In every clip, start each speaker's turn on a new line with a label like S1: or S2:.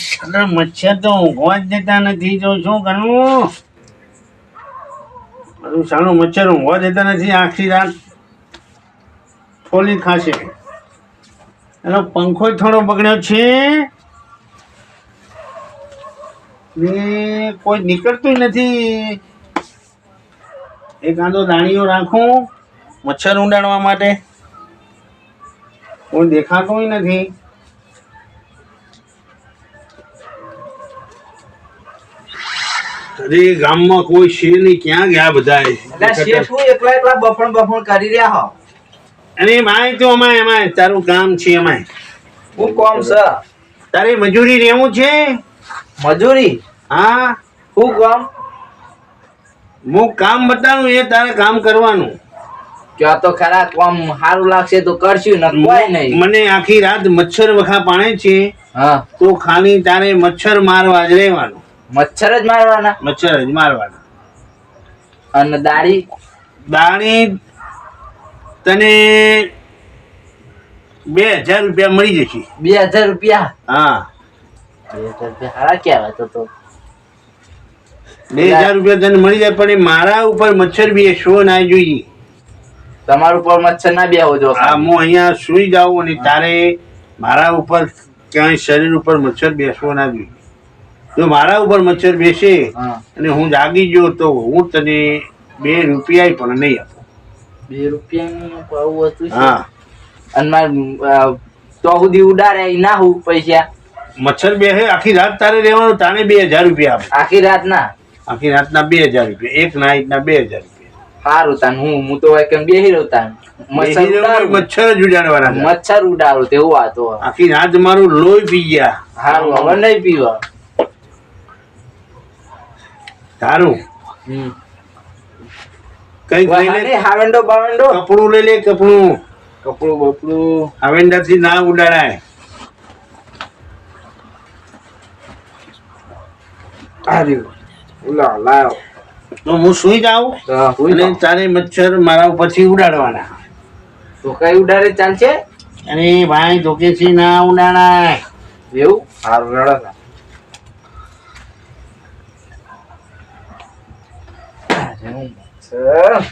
S1: સાલા મચ્છર તો ઊંઘવા જ દેતા નથી, જો શું કરવું મારું સાલું મચ્છર ઊંઘવા દેતા નથી, આખી રાત ફોલી ખાશે. એનો પંખો થોડો બગડ્યો છે. ને કોઈ નીકળતું નથી. એક આંધો દાણીઓ રાખું મચ્છર ઉડાડવા માટે. કોઈ દેખાતું નથી. અરે ગામમાં કોઈ છે નહીં ક્યાં ગયા બધા
S2: એટલે હું એકલા એકલા બફણ બફણ કરી રહ્યા હો?
S1: અને માય તો અમાય અમાય તારું કામ છે અમાય
S2: હું કોમ છે?
S1: તારે મજૂરી રહેવું છે?
S2: મજૂરી?
S1: હા.
S2: હું કોમ?
S1: હું કામ બતાવું એ તારે કામ કરવાનું.
S2: ક્યાં તો ખરા કોમ સારું લાગશે તો કરશું ન કોઈ નહીં.
S1: મને આખી રાત મચ્છર વખા પાણે છે.
S2: હા.
S1: તો ખાલી તારે મચ્છર મારવા જ રહેવાનું.
S2: મચ્છર જ મારવાના.
S1: મચ્છર જ મારવાના.
S2: અને દાડી
S1: દાણી તને બે હજાર રૂપિયા મળી જશે.
S2: બે હજાર રૂપિયા?
S1: હા.
S2: બે હજાર રૂપિયા સારા કહેવાય તો તો.
S1: બે હજાર રૂપિયા તને મળી જાય પણ મારા ઉપર મચ્છર બી શો ના જોઈએ.
S2: તમારું ઉપર મચ્છર ના બેહો જો.
S1: હા હું અહીંયા સુઈ જાઉં અને તારે મારા ઉપર ક્યાંય શરીર ઉપર મચ્છર બેસવો ના જોઈએ. જો મારા ઉપર મચ્છર બેસે અને હું જાગી ગયો તો હું તને બે રૂપિયા પણ નહીં આપું.
S2: બે રૂપિયા આવું હતું
S1: હા.
S2: અને મારે તો સુધી ઉડાડે ના હું પૈસા.
S1: મચ્છર બેસે આખી રાત તારે રહેવાનું તારે બે હજાર રૂપિયા આપે.
S2: આખી રાત ના?
S1: આખી રાતના બે હજાર રૂપિયા એક નાઈટના બે હજાર રૂપિયા.
S2: સારું તાન હું હું તો કેમ બેહી રહ્યો તાન. મચ્છર
S1: જ ઉડાડવાના
S2: મચ્છર ઉડાડો તેવું આ તો.
S1: આખી રાત મારું લોહી પી ગયા.
S2: સારું હવે નહીં પીવા.
S1: સારું. કઈ લઈ લે.
S2: નહીં, બાવેન્ડો બાવંડો.
S1: કપડું લઈ લે કપડું.
S2: કપડું બપડું.
S1: હવેન્ડાથી ના ઉડાડાય.
S2: ઉલા લાવ
S1: તો હું સુઈ જાઉં? અને તારે મચ્છર મારા ઉપરથી ઉડાડવાના.
S2: તો કઈ ઉડાડે ચાલશે?
S1: અરે ભાઈ ધોકેથી ના ઉડાડાય.
S2: એવું? સારું રડો મચ્છર.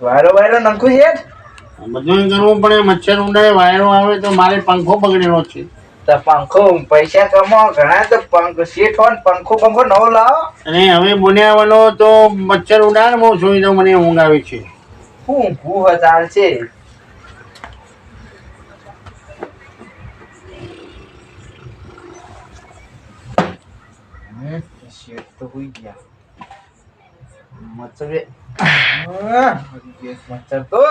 S2: વાયરો વાયરો નખું છે?
S1: બધું કરવું પડે મચ્છર ઉડાડે વાયરો આવે તો મારે પંખો બગડેલો છે.
S2: તો પંખો પૈસા કમાવો ઘણા તો પંખો શેઠ હોય પંખો પંખો નવો લાવો.
S1: અને હવે બોલ્યાવાનો તો મચ્છર ઉડાડ બહુ સુઈ તો મને ઊંઘ આવે છે.
S2: હું ભૂ હતાલ હમ, શેઠ તો હુઈ ગયા મચ્છર મચ્છર તો.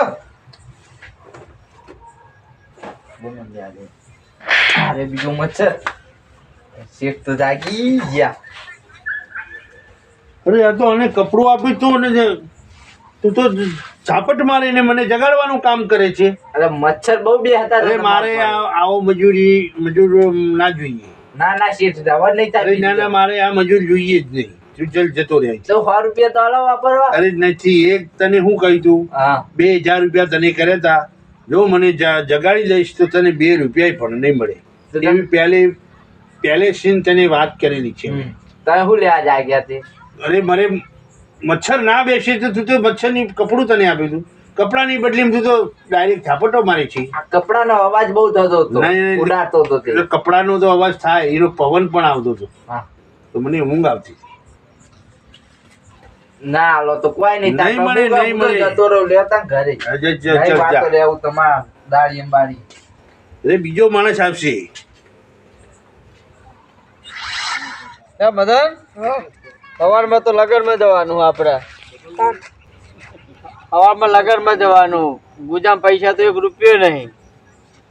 S2: અરે બીજો મચ્છર શેઠ તો જાગી ગયા
S1: અરે આ તો અને કપડું આપ્યું તું અને તું તો ઝાપટ મારીને મને જગાડવાનું કામ કરે છે
S2: અરે મચ્છર બહુ બે હતા
S1: અરે મારે આવો મજૂરી મજૂર ના જોઈએ
S2: ના ના શેઠ જવા નહીં
S1: તારે ના ના મારે આ મજૂર જોઈએ જ નહીં. તું જલ જતો રહે.
S2: તો સો રૂપિયા તો હાલો વાપરવા.
S1: અરે નથી એક તને શું કહી તું
S2: હા.
S1: બે હજાર રૂપિયા તને કર્યા હતા જો મને જ- જગાડી દઈશ તો તને બે રૂપિયા પણ નહીં મળે. એવી પહેલે પહેલે સીન તને વાત કરેલી છે.
S2: તમે શું લેવા જાગ્યા તે
S1: અરે મારે મચ્છર ના બેસે તો તું તો મચ્છરની કપડું તને આપ્યું હતું કપડાની બદલીમાં તું તો ડાયરેક્ટ ઝાપટો મારે છે.
S2: આ કપડાનો અવાજ બહુ થતો હતો.
S1: નહીં, નહીં.
S2: હતો
S1: એટલે કપડાનો તો અવાજ થાય એનો પવન પણ આવતો હતો. તો મને ઊંઘ આવતી.
S2: ના હાલો તો કોઈ નહીં
S1: નહીં મળે, નહીં મળે.
S2: જતો રહ્યો. લેતા ઘરે. વાતો રહેવું તમારા દાળી અંબાડી
S1: અરે બીજો માણસ આવશે.
S3: સવારમાં તો લગનમાં જવાનું આપણે સવારમાં લગનમાં જવાનું. ગુજામ પૈસા તો એક રૂપિયો નહીં.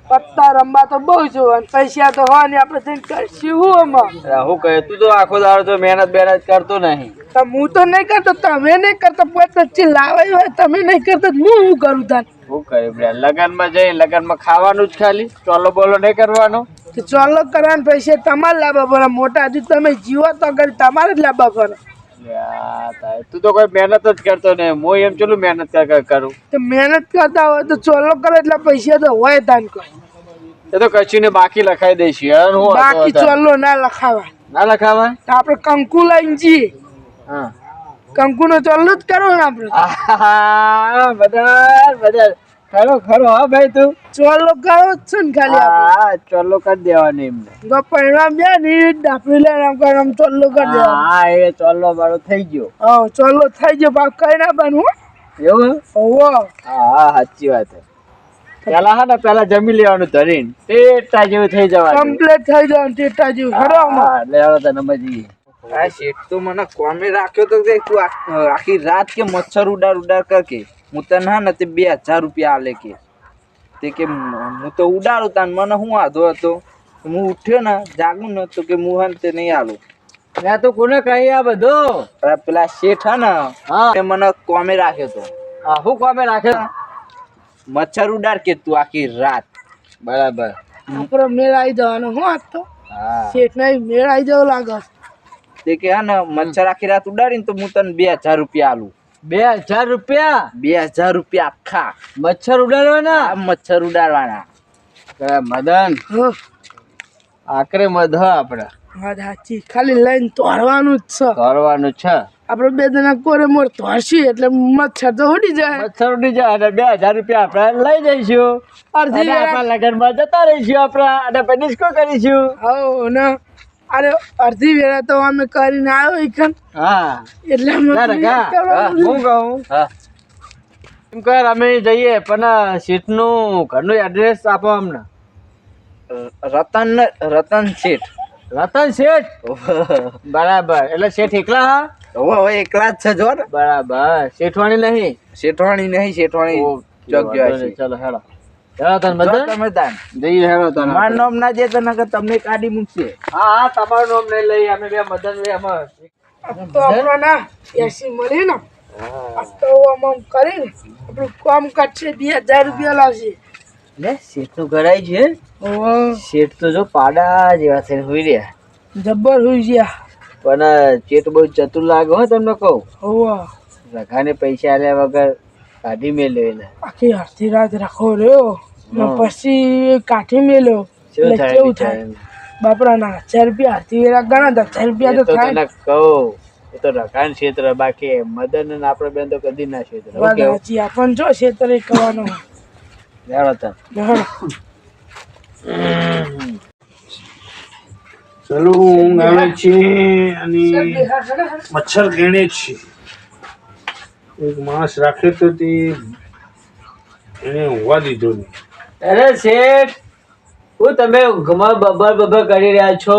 S4: પત્તા રમવા તો બહુ જોવાનું પૈસા તો હોય ને આપણે જઈને કરશું હું આમાં?
S3: હું કહે તું તો આખો દાડો તો મહેનત બેનત કરતો નહીં.
S4: તો હું તો નહીં કરતો તમે નહીં કરતો પછી લાવાય હોય તમે નહીં કરતા હું હું કરું તાન?
S3: હું કહે લગનમાં જઈ લગનમાં ખાવાનું જ ખાલી ચોલો બોલો નહીં કરવાનો.
S4: તો ચોલો કરવાના પૈસા તમારે લાવવા પડે મોટા હજુ તમે જીવો તો કરી તમારે જ લાવવા પડે.
S3: તું તો કોઈ મહેનત જ કરતો ને હું એમ ચેલું મહેનત કર-
S4: તો મહેનત કરતા હોય તો ચોલો કરે એટલા પૈસા તો હોય તાન કોઈ
S3: એ તો કચ્છી ને બાકી લખાઈ દઈશ. યાર હું
S4: બાકી? ચોલો ના લખાવા.
S3: ના લખાવા?
S4: તો આપણે કંકુ લઈને જઈએ.
S3: હા.
S4: કંકુ નો ચોલ્લો જ કરો ને આપણે.
S3: બધા બધા. ખરો ખરો હા ભાઈ તું?
S4: ચોલો કરો જ છે ને ખાલી
S3: હા ચોલો કરી દેવાનો એમને.
S4: તો પરિણામ જાય ને એ ડાપડી લઈને આમ કરે આમ ચોલો કરી દેવાનો.
S3: હા એ ચોલો મારો થઈ ગયો.
S4: હા ચોલો થઈ ગયો બાપ કઈ ના બનવું
S3: એવું
S4: ઓવો
S3: હા હા સાચી વાત છે. પેલા હા ને પેલા જમી લેવાનું ધરીન. ટેટા જેવું થઈ જવાનું.
S4: કમ્પ્લીટ થઈ જવાનું ટેટા જેવું.
S3: ખરો હવે તને મજી
S2: આ શેઠ તો મને કોમે રાખ્યો તો તું આખી રાત કે મચ્છર ઉડાર ઉડાર કર કે. હું તને હા ને તે બે હજાર રૂપિયા આલે કે. તે કે હું તો ઉડાડું તાન મને હું વાંધો હતો? હું ઉઠ્યો ને જાગું ને તો કે હું હા તે નહીં આલું.
S3: મેં તો કોને કહી આ બધું?
S2: અરે પેલા શેઠ હા ને
S3: હા.
S2: તે મને કોમે રાખ્યો તો.
S3: હા, શું કોમે રાખ્યો?
S2: મચ્છર ઉડાડ કે તું આખી રાત.
S3: બરાબર.
S4: આપણો મેળ આવી જવાનો હું આજ તો? શેઠ ને મેળ આવી જવો લાગે.
S2: તે કે હા ને મચ્છર આખી રાત ઉડાડીને તો હું તને બે હજાર રૂપિયા આલું.
S3: બે હજાર રૂપિયા?
S2: બે હજાર રૂપિયા આખા.
S3: મચ્છર ઉડાડવાના?
S2: મચ્છર ઉડાડવાના.
S3: મદન આકરે મધ આપણે
S4: વાત સાચી. ખાલી લઈને તોડવાનું જ છે.
S3: તોડવાનું છે.
S4: આપણે બે જણા કોરે મોર તોડશી એટલે મચ્છર તો ઉડી જાય.
S3: મચ્છર ઉડી જાય અને બે હજાર રૂપિયા આપણે લઈ જઈશું.
S4: અડધી
S3: અને આપણા લગ્નમાં જતા રહીશું આપણે અને પછી ડિસ્કો કરીશું.
S4: હો ને. અરે અડધી વેળા તો અમે કરીને આવ્યો ઈકન
S3: હા.
S4: એટલે
S3: હું કહું?
S2: હા.
S3: એમ કર અમે જઈએ પણ સીટનું ઘરનું એડ્રેસ આપો અમને.
S2: રતન રતન શેઠ.
S3: રતન શેઠ? બરાબર. એટલે શેઠ એકલા હા?
S2: હવે હવે એકલા જ છે જો ને.
S3: બરાબર. શેઠવાણી નહીં?
S2: શેઠવાણી નહીં શેઠવાણી
S3: ચલો હેડો.
S2: તમને કાઢી મૂકશે.
S3: હા હા તમારું નામ નહીં લઈ અમે બે મદન બે અમે.
S4: તો આપણો ના એસી મળી ને. કરીને આપણું કામ કાઢશે બે હજાર રૂપિયા લાવશે.
S3: લે શેઠનું કરાય છે. શેઠ તો જો પાડા જેવા છે હોઈ રહ્યા.
S4: જબ્બર હોઈ ગયા.
S3: પણ ચેટ બહુ ચતુર લાગે હો તમને કહું. રઘાને પૈસા આલ્યા વગર. કાઢી મેલ્યો એને
S4: આખી અડધી રાત રાખો રહ્યો ને પછી કાઠી મેલ્યો એટલે કેવું થાય? બાપરા ના હજાર રૂપિયા અડધી વેળા ગણા હજાર રૂપિયા
S3: તો
S4: થાય
S3: કહું એ તો રકાન ક્ષેત્ર બાકી મદન અને આપણે બેન તો કદી ના ક્ષેત્ર
S4: હજી આપણ આપણને જો છેતરે કરવાનો
S3: જાણો તને
S1: ચલો ઊંઘ આવે છે અને મચ્છર ગણે છે એક માણસ રાખ્યો તો તે એને ઊંઘવા દીધો નહીં.
S3: અરે શેઠ હું તમે ઊંઘમાં બબર બબર કરી રહ્યા છો?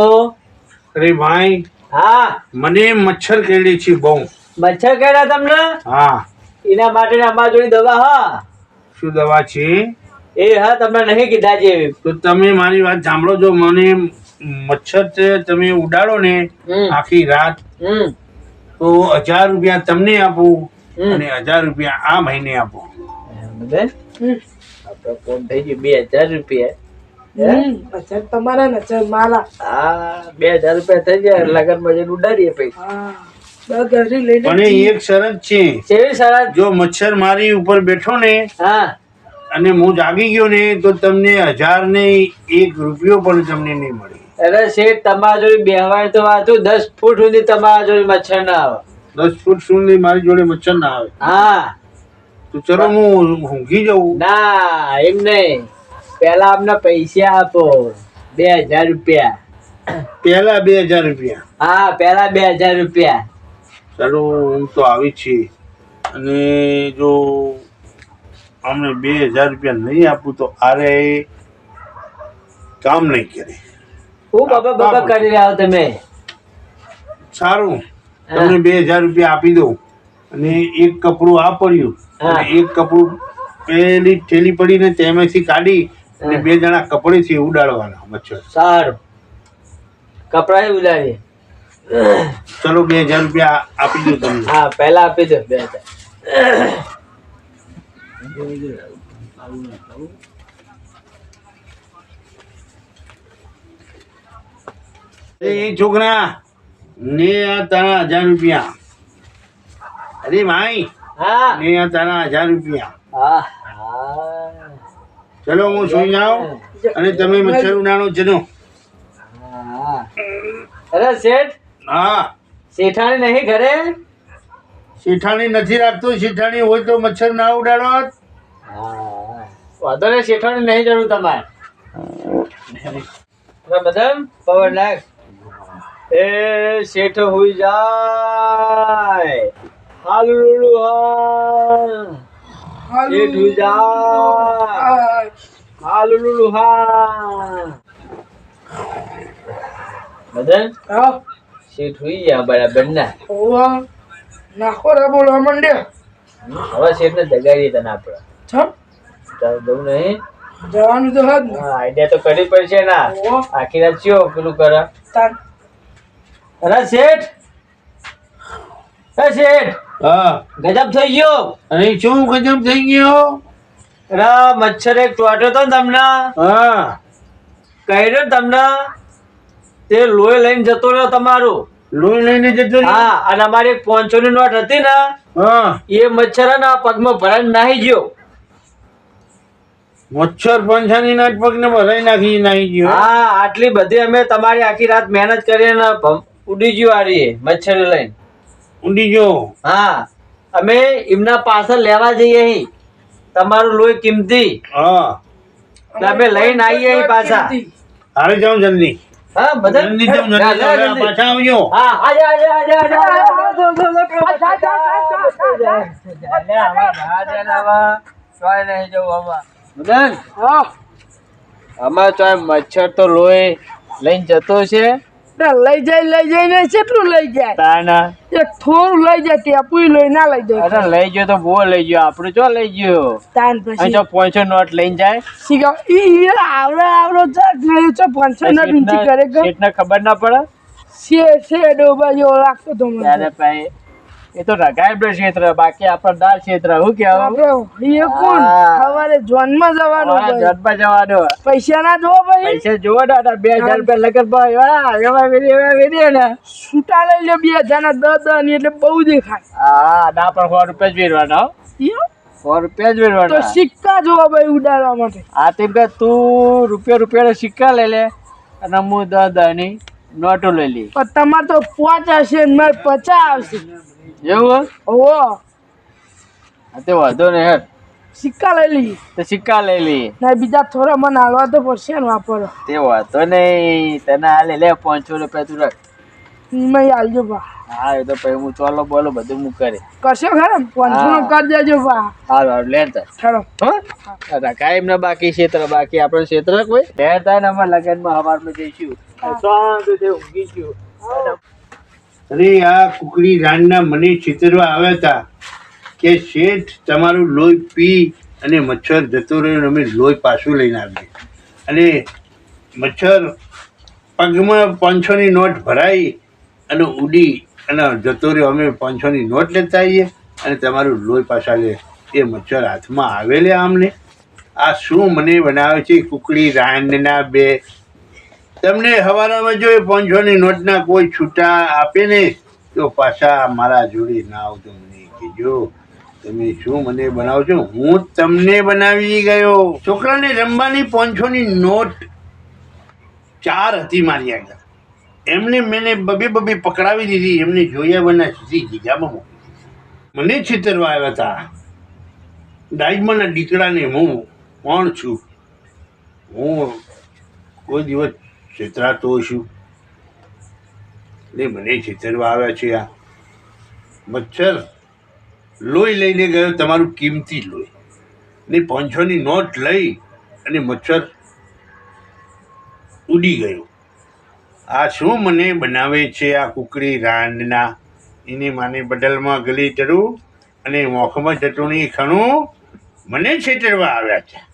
S1: અરે ભાઈ
S3: હા.
S1: મને મચ્છર કેડી છે બહુ.
S3: મચ્છર કર્યા તમને?
S1: હા.
S3: એના માટે અમારા જોડે દવા હા.
S1: શું દવા છે?
S3: એ હા તમને નહીં કીધા છે
S1: તો તમે મારી વાત સાંભળો જો મને મચ્છર તમે ઉડાડો ને. આખી રાત. તો હજાર રૂપિયા તમને આપું. અને હજાર રૂપિયા આ મહિને આપો.
S3: બેન. આપણો ફોન થઈ ગયું બે હજાર રૂપિયા.
S4: તમારા ને મારા.
S3: હા બે હજાર રૂપિયા થઈ જાય લગનમાં જઈને ઉડાડીએ પૈસા.
S1: પણ એક શરત છે.
S3: કેવી સરસ
S1: જો મચ્છર મારી ઉપર બેઠો ને
S3: હા.
S1: અને હું જાગી ગયો ને તો તમને હજાર ને એક રૂપિયો પણ તમને નહીં મળે.
S3: અરે શેઠ તમારા જોડે બેહવાય તો વાંચું દસ ફૂટ સુધી તમારા જોડે મચ્છર ના આવે.
S1: દસ ફૂટ સુધી મારી જોડે મચ્છર ના આવે.
S3: હા.
S1: તો ચલો હું ઊંઘી જાઉં.
S3: ના એમ નહીં. પહેલા અમને પૈસા આપો. બે હજાર રૂપિયા.
S1: પહેલા બે હજાર રૂપિયા.
S3: હા પહેલા બે હજાર રૂપિયા.
S1: ચાલો હું તો આવી છે. અને જો અમને બે હજાર રૂપિયા નહીં આપું તો આરે કામ નહીં કરે.
S3: હું બાબા બાબા કરી રહ્યા તમે?
S1: સારું. તમને બે હજાર રૂપિયા આપી દઉં. અને એક કપડું આ પડ્યું. અને એક કપડું પેલી થેલી પડીને તેમાંથી કાઢી અને બે જણા કપડેથી ઉડાડવાના મચ્છર.
S3: સારું. કપડા ઉલાડી
S1: ચલો બે હજાર રૂપિયા આપી દઉં તમને.
S3: હા પહેલા આપી દો બે હજાર.
S1: એ છોકરા ને આ તારા હજાર રૂપિયા. અરે ભાઈ
S3: હા.
S1: ને આ તારા હજાર રૂપિયા.
S3: હા હા.
S1: ચલો હું સુઈ જાઉં અને તમે મચ્છર ઉડાડો ચલો.
S3: અરે શેઠ
S1: હા.
S3: શેઠાણી નહીં ઘરે?
S1: શેઠાણી નથી રાખતો શેઠાણી હોય તો મચ્છર ના ઉડાડો
S3: હા. વાંધો ને શેઠાણી નહીં જરૂર તમારે. બધા પવન લાગ. એ શેઠ હોઈ જાય. હાલ લુલુ હા શેઠ હોઈ જાય. હાલુ લુલુ હા. મદન શેઠ હોઈ ગયા બરાબર ના
S4: નાખો રે બોલવા માંડ્યા
S3: હવે શેઠ ને જગાડીએ તને આપણે.
S4: છમ
S3: તારે નહીં?
S4: જવાનું તો હા
S3: આઈડિયા તો કરવી પડશે ના. આખી રાત ચિયો પેલું કરે. અરે શેઠ! હે શેઠ!
S1: હા.
S3: ગજબ થઈ ગયો.
S1: અરે શું ગજબ થઈ ગયો?
S3: અરે મચ્છર એક ટોટ્યો તો તમને.
S1: હા.
S3: કહ્યું ને તમને તે લોહી લઈને જતો રહ્યો તમારું.
S1: લોહી લઈને જતો?
S3: હા અને અમારી એક પાંચસો ની નોટ હતી ને
S1: હા.
S3: એ મચ્છર ના પગમાં ભરાઈ નાહી ગયો.
S1: મચ્છર પંછાની નાટ પગને ભરાઈ નાખી નાહી ગયો.
S3: હા આટલી બધી અમે તમારી આખી રાત મહેનત કરીને ઉડી ગયું આરીએ મચ્છર લઈને
S1: ઊંડી ગયો
S3: હા અમે એમના પાછળ લેવા જઈએ અહીં તમારું લોહી કિંમતી
S1: હા
S3: અમે લઈને આવીએ અહીં પાછા
S1: હારે જાઉં જલ્દી
S3: હા બધા
S1: જલ્દી જાઉં જલ્દી
S3: હા,
S1: જાઉં.
S3: જલ્દી.
S1: પાછા આવજો
S3: હા આજા આજા આજા આજા
S4: હા
S3: આમાં તો મચ્છર તો લોહી લઈને જતો છે
S4: લઈ જાય લઈ જાય ને કેટલું લઈ જાય?
S3: તાના
S4: એક થોડું લઈ જાય ટેપુય લઈ ના લઈ જાય.
S3: અરે લઈ ગયો તો બહુ લઈ ગયો આપણું ચો લઈ ગયો?
S4: તાન પછી?
S3: જો પોંચો નોટ લઈને જાય?
S4: શીખો ઈ આવડો આવડો ને ચો પાંચસો નોટ ઊંચી કરે કે
S3: શેઠને ખબર ના પડે?
S4: શે શે ડોબા જેવો લાગતો તો મને.
S3: ત્યારે ભાઈ એ તો રગાય ક્ષેત્ર બાકી આપણા દાળ ક્ષેત્ર હું
S4: કે એ કોણ. સવારે જોનમાં જવાનું.
S3: જન્મ જવાનો
S4: પૈસા ના જોવો ભાઈ.
S3: પૈસા જોવો દાદા બે હજાર રૂપિયા લગન ભાઈ એવા વેરી એવા વેરી ને.
S4: છૂટા લઈ લે બે હજાર ના દસ દસની એટલે બહુ દેખાય.
S3: હા ના પણ સો રૂપિયા જ વેરવાના સો રૂપિયા જ
S4: તો સિક્કા જોવો ભાઈ ઉડાડવા માટે.
S3: હા તેમ કે તું રૂપિયા રૂપિયા સિક્કા લઈ લે અને હું દસ દસની નોટો લઈ લે
S4: પણ તમારે તો પાંચ હશે ને મારે પચાસ આવશે.
S3: એવું
S4: ઓહો.
S3: તે વાંધો નહીં હેઠ
S4: સિક્કા લઈ લઈએ.
S3: તો સિક્કા લઈ લી
S4: ના બીજા થોડા મને હાલવા તો પડશે ને વાપરો.
S3: તે વાંધો નહીં. તને આ લે લે પાંચસો રૂપિયા તું રાખ.
S4: મેં હાલજો બા
S3: હા એ તો પછી હું ચોલો બોલો બધું હું કરે.
S4: કરશો ખરા પાંચસો નો. કરી દેજો ભા.
S3: હાલ હારું લે તાર.
S4: ખરો.
S3: હા? કાયમ ના બાકી ક્ષેત્ર બાકી આપણે ક્ષેત્ર કોઈ લેતા ને અમારા લગનમાં હવારમાં જઈશું. શાંતિથી ઊંઘી ગયું
S1: અરે આ કુકડી રાણના મને છેતરવા આવ્યા હતા કે શેઠ, તમારું લોહી પી અને મચ્છર જતો રહ્યો અમે લોહી પાછું લઈને આવીએ. અને મચ્છર પગમાં પાંચસોની નોટ ભરાઈ અને ઉડી અને જતો રહ્યો. અમે પાંચસોની નોટ લેતા આવીએ અને તમારું લોહી પાછા લે. એ મચ્છર હાથમાં આવેલે આમને. આ શું મને બનાવે છે? કુકડી રાંડના બે તમને હવારામાં જો એ પાંચસોની નોટના કોઈ છૂટા આપે ને, તો પાછા મારા જોડે ના આવતો મને કહેજો. તમે શું મને બનાવો છો હું તમને બનાવી ગયો. છોકરાને રમવાની પાંચસોની નોટ ચાર હતી મારી આગળ. એમને મેને બબે બબે પકડાવી દીધી. એમને જોયા બના સીધી જીગામાં મૂકી મને છેતરવા આવ્યા હતા. ડાયમંડના દીકરાને હું, કોણ છું? હું કોઈ દિવસ છેતરાતો છું. એટલે મને છેતરવા આવ્યા છે આ. મચ્છર લોહી લઈને ગયો, તમારું કિંમતી લોહી. ને પાંચસોની નોટ લઈ અને મચ્છર ઉડી ગયો. આ શું મને બનાવે છે આ કુકડી રાંડના? એની માને બદલમાં ગલી ચડું અને મોખમાં ચટણી ખણું. મને છેતરવા આવ્યા છે.